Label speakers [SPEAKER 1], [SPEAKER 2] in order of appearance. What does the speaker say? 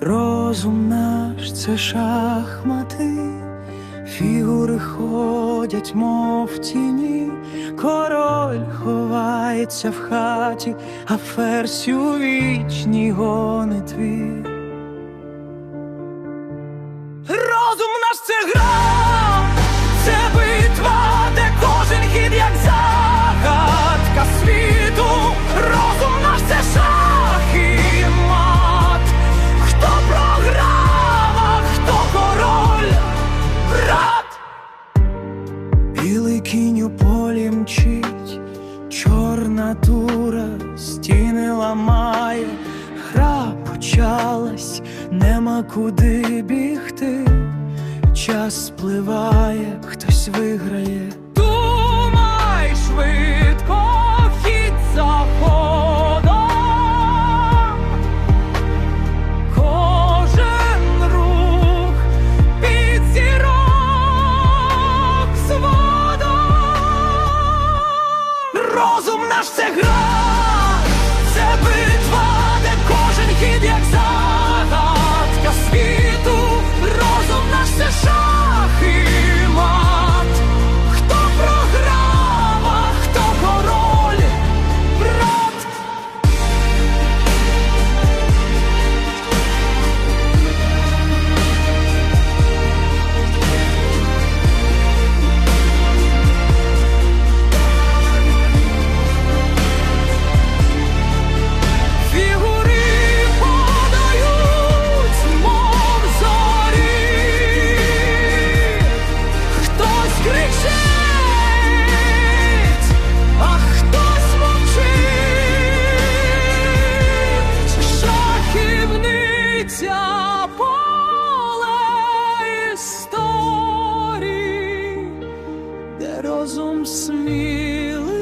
[SPEAKER 1] Розум наш це шахмати, фігури ходять, мов тіні, король ховається в хаті, а ферзь у вічній гонитві. Розум наш це гра, мчить, чорна тура стіни ламає, гра почалась, нема куди бігти. Час спливає, хтось виграє. розум наш це гра. розум сміли.